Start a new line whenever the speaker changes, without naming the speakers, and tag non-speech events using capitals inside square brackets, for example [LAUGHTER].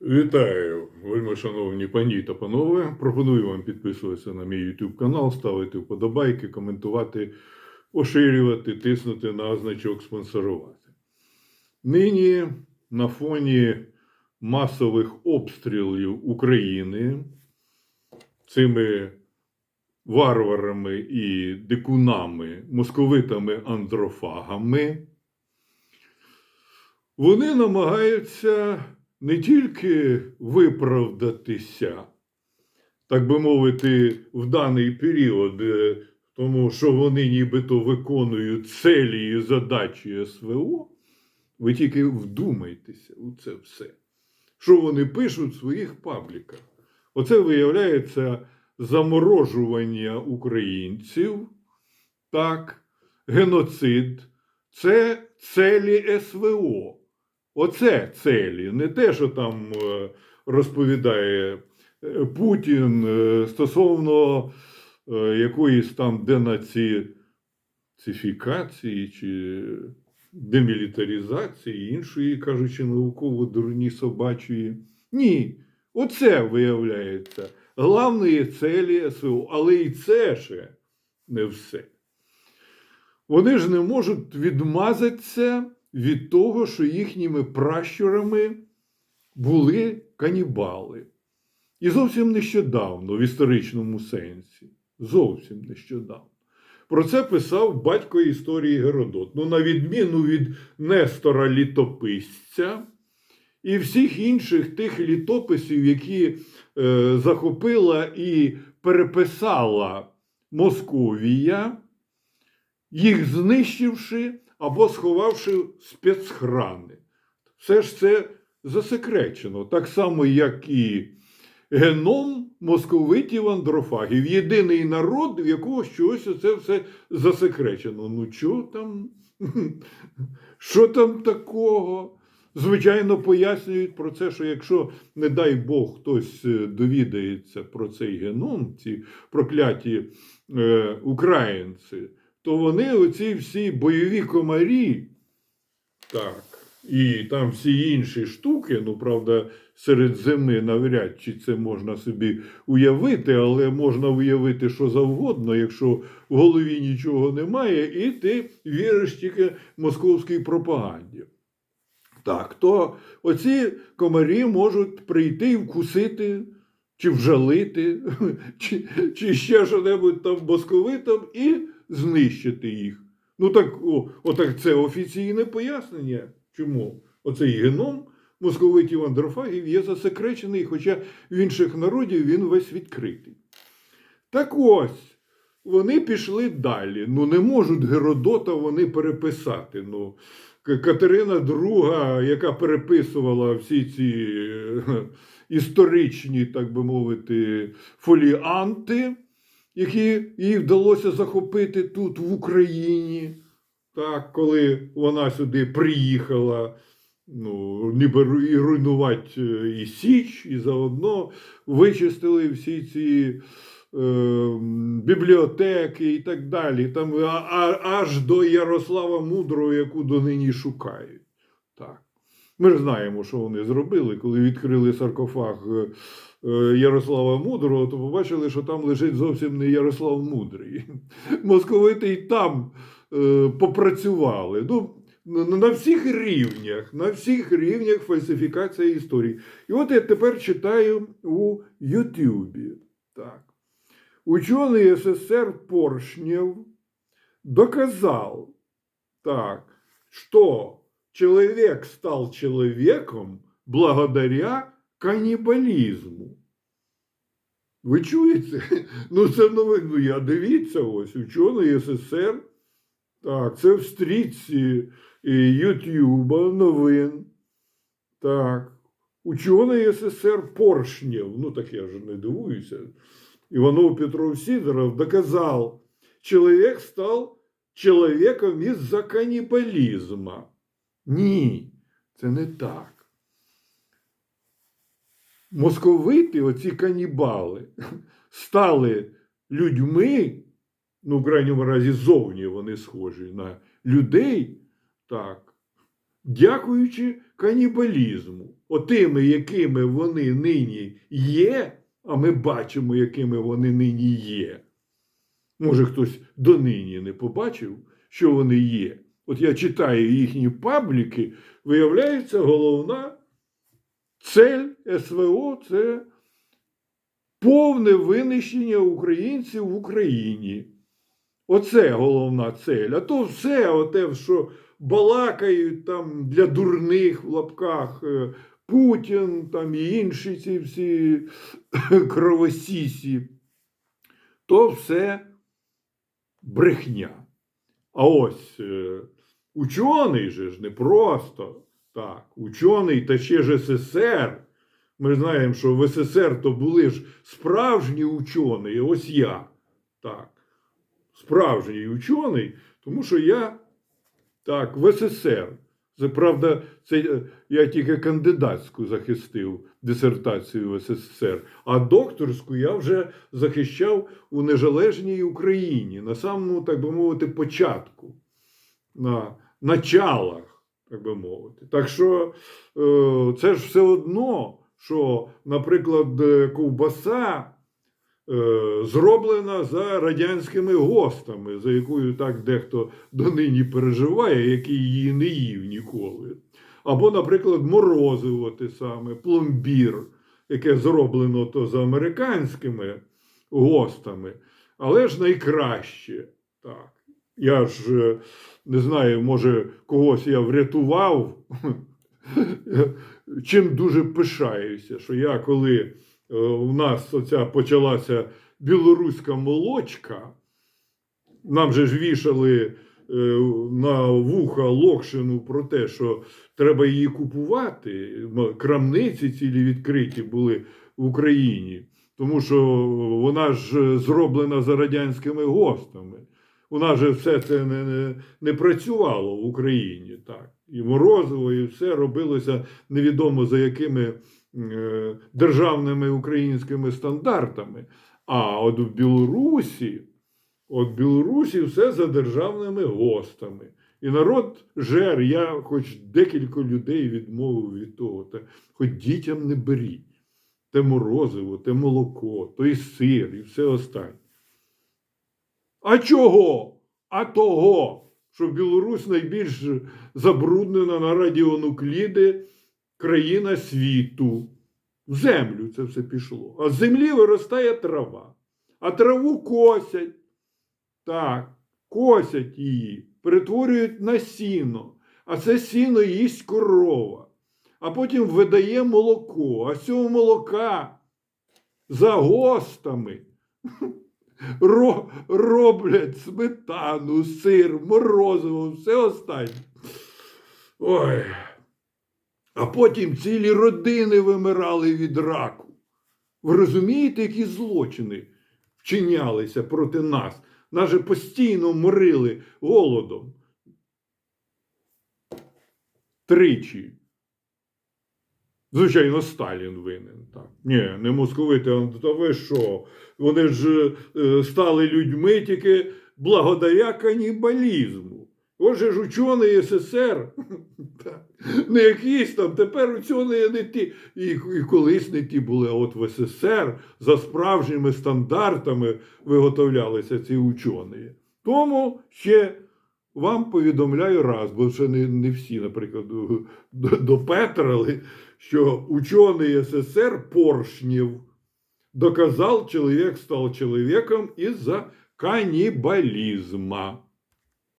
Вітаю, вельми шановні пані та панове. Пропоную вам підписуватися на мій YouTube канал, ставити вподобайки, коментувати, поширювати, тиснути на значок спонсорувати. Нині на фоні масових обстрілів України цими варварами і дикунами, московитами андрофагами, вони намагаються не тільки виправдатися, так би мовити, в даний період, е, тому що вони нібито виконують цілі і задачі СВО, ви тільки вдумайтеся у це все. Що вони пишуть в своїх пабліках? Оце виявляється заморожування українців, так, геноцид. Це целі СВО. Оце целі, не те, що там е, розповідає е, Путін е, стосовно якоїсь там денацифікації чи демілітаризації, іншої, кажучи, науково дурні собачої. Ні, оце виявляється главної целі СВО, але і це ще не все. Вони ж не можуть відмазатися від того, що їхніми пращурами були канібали. І зовсім нещодавно, в історичному сенсі. Зовсім нещодавно. Про це писав батько історії Геродот. Ну, на відміну від Нестора Літописця і всіх інших тих літописів, які е, захопила і переписала Московія, їх знищивши або сховавши спецхрани. Все ж це засекречено, так само, як і геном московитів андрофагів. Єдиний народ, в якого щось це все засекречено. Ну, що там? [LAUGHS] Що там такого? Звичайно, пояснюють про це, що якщо, не дай Бог, хтось е, довідається про цей геном, ці прокляті е, українці, то вони, оці всі бойові комарі, так, і там всі інші штуки, ну, правда, серед зими навряд чи це можна собі уявити, але можна уявити що завгодно, якщо в голові нічого немає, і ти віриш тільки московській пропаганді. Так, то оці комарі можуть прийти і вкусити, чи вжалити, [LAUGHS] чи, чи ще що-небудь там московитом і знищити їх. Ну так, о, отак це офіційне пояснення. Чому оцей геном московитів андрофагів є засекречений, хоча в інших народів він весь відкритий. Так ось, вони пішли далі. Ну, не можуть Геродота вони переписати. Ну, Катерина II, яка переписувала всі ці е, історичні, так би мовити, фоліанти, які їй вдалося захопити тут, в Україні, так, коли вона сюди приїхала, ну, ніби і руйнувати е, і Січ, і заодно вичистили всі ці е, бібліотеки і так далі. Там аж до Ярослава Мудрого, яку донині шукають. Ми ж знаємо, що вони зробили, коли відкрили саркофаг е, е, Ярослава Мудрого, то побачили, що там лежить зовсім не Ярослав Мудрий. [LAUGHS] Московити й там е, попрацювали. Ну, на всіх рівнях, на всіх рівнях фальсифікація історії. І от я тепер читаю у Ютубі. Так. Ученый СССР Поршнев доказал, так, что человек стал человеком благодаря канібалізму. Ви чуєте? [LAUGHS] Ну, це новин. Ну, я дивіться ось, учений СССР. Так, це в стрічці е, Ютуба новин. Так. Учений СССР Поршнев. Ну, так я ж не дивуюся. Иванов Петров Сидоров доказал, человек стал человеком из-за каннибализма. Ні, це не так. Московити, оці канібали, стали людьми, ну, в крайньому разі, зовні вони схожі на людей, так, дякуючи канібалізму. отими, якими вони нині є, а ми бачимо, якими вони нині є. Може, хтось донині не побачив, що вони є. От я читаю їхні пабліки, виявляється, головна цель СВО це повне винищення українців в Україні. Оце головна цель. А то все, оте, що балакають там для дурних в лапках е, Путін там і інші ці всі [COUGHS] кровосісі, то все брехня. А ось е, учений же ж не просто так, учений та ще ж СССР. Ми знаємо, що в СССР то були ж справжні учені, ось я. Так, справжній учений, тому що я так, в СССР. Це правда, це е, я тільки кандидатську захистив дисертацію в СССР, а докторську я вже захищав у незалежній Україні на самому, так би мовити, початку, на началах, так би мовити. Так що е, це ж все одно, що, наприклад, е, ковбаса е, зроблена за радянськими гостами, за якою так дехто донині переживає, який її не їв ніколи. Або, наприклад, морозиво те саме, пломбір, яке зроблено то за американськими гостами, але ж найкраще. Так. Я ж е, не знаю, може, когось я врятував, [LAUGHS] чим дуже пишаюся, що я коли е, у нас оця почалася білоруська молочка, нам же ж вішали е, на вуха Локшину про те, що треба її купувати. Крамниці цілі відкриті були в Україні, тому що вона ж зроблена за радянськими гостами. У нас же все це не, не, не працювало в Україні. Так. І морозиво, і все робилося невідомо за якими е, державними українськими стандартами. А от в Білорусі, от в Білорусі все за державними гостами. І народ жер, я хоч декілька людей відмовив від того, та хоч дітям не беріть. Те морозиво, те молоко, той сир і все останнє. А чого? А того, що Білорусь найбільш забруднена на радіонукліди країна світу. В землю це все пішло. А з землі виростає трава. А траву косять. Так, косять її, перетворюють на сіно. А це сіно їсть корова. А потім видає молоко. А з цього молока за гостами ро- роблять сметану, сир, морозиво, все останнє. Ой. А потім цілі родини вимирали від раку. Ви розумієте, які злочини вчинялися проти нас? Нас же постійно морили голодом. Тричі. Звичайно, Сталін винен. Так. Ні, не московити, а то ви що? Вони ж е, стали людьми тільки благодаря канібалізму. Отже ж учений СССР, [LAUGHS] не якісь там, тепер учені не ті, і, і колись не ті були, а от в СССР за справжніми стандартами виготовлялися ці учені. Тому ще вам повідомляю раз, бо ще не, не всі, наприклад, до- допетрали, що учений СССР Поршнів доказав, чоловік стал чоловіком із-за каннибализма.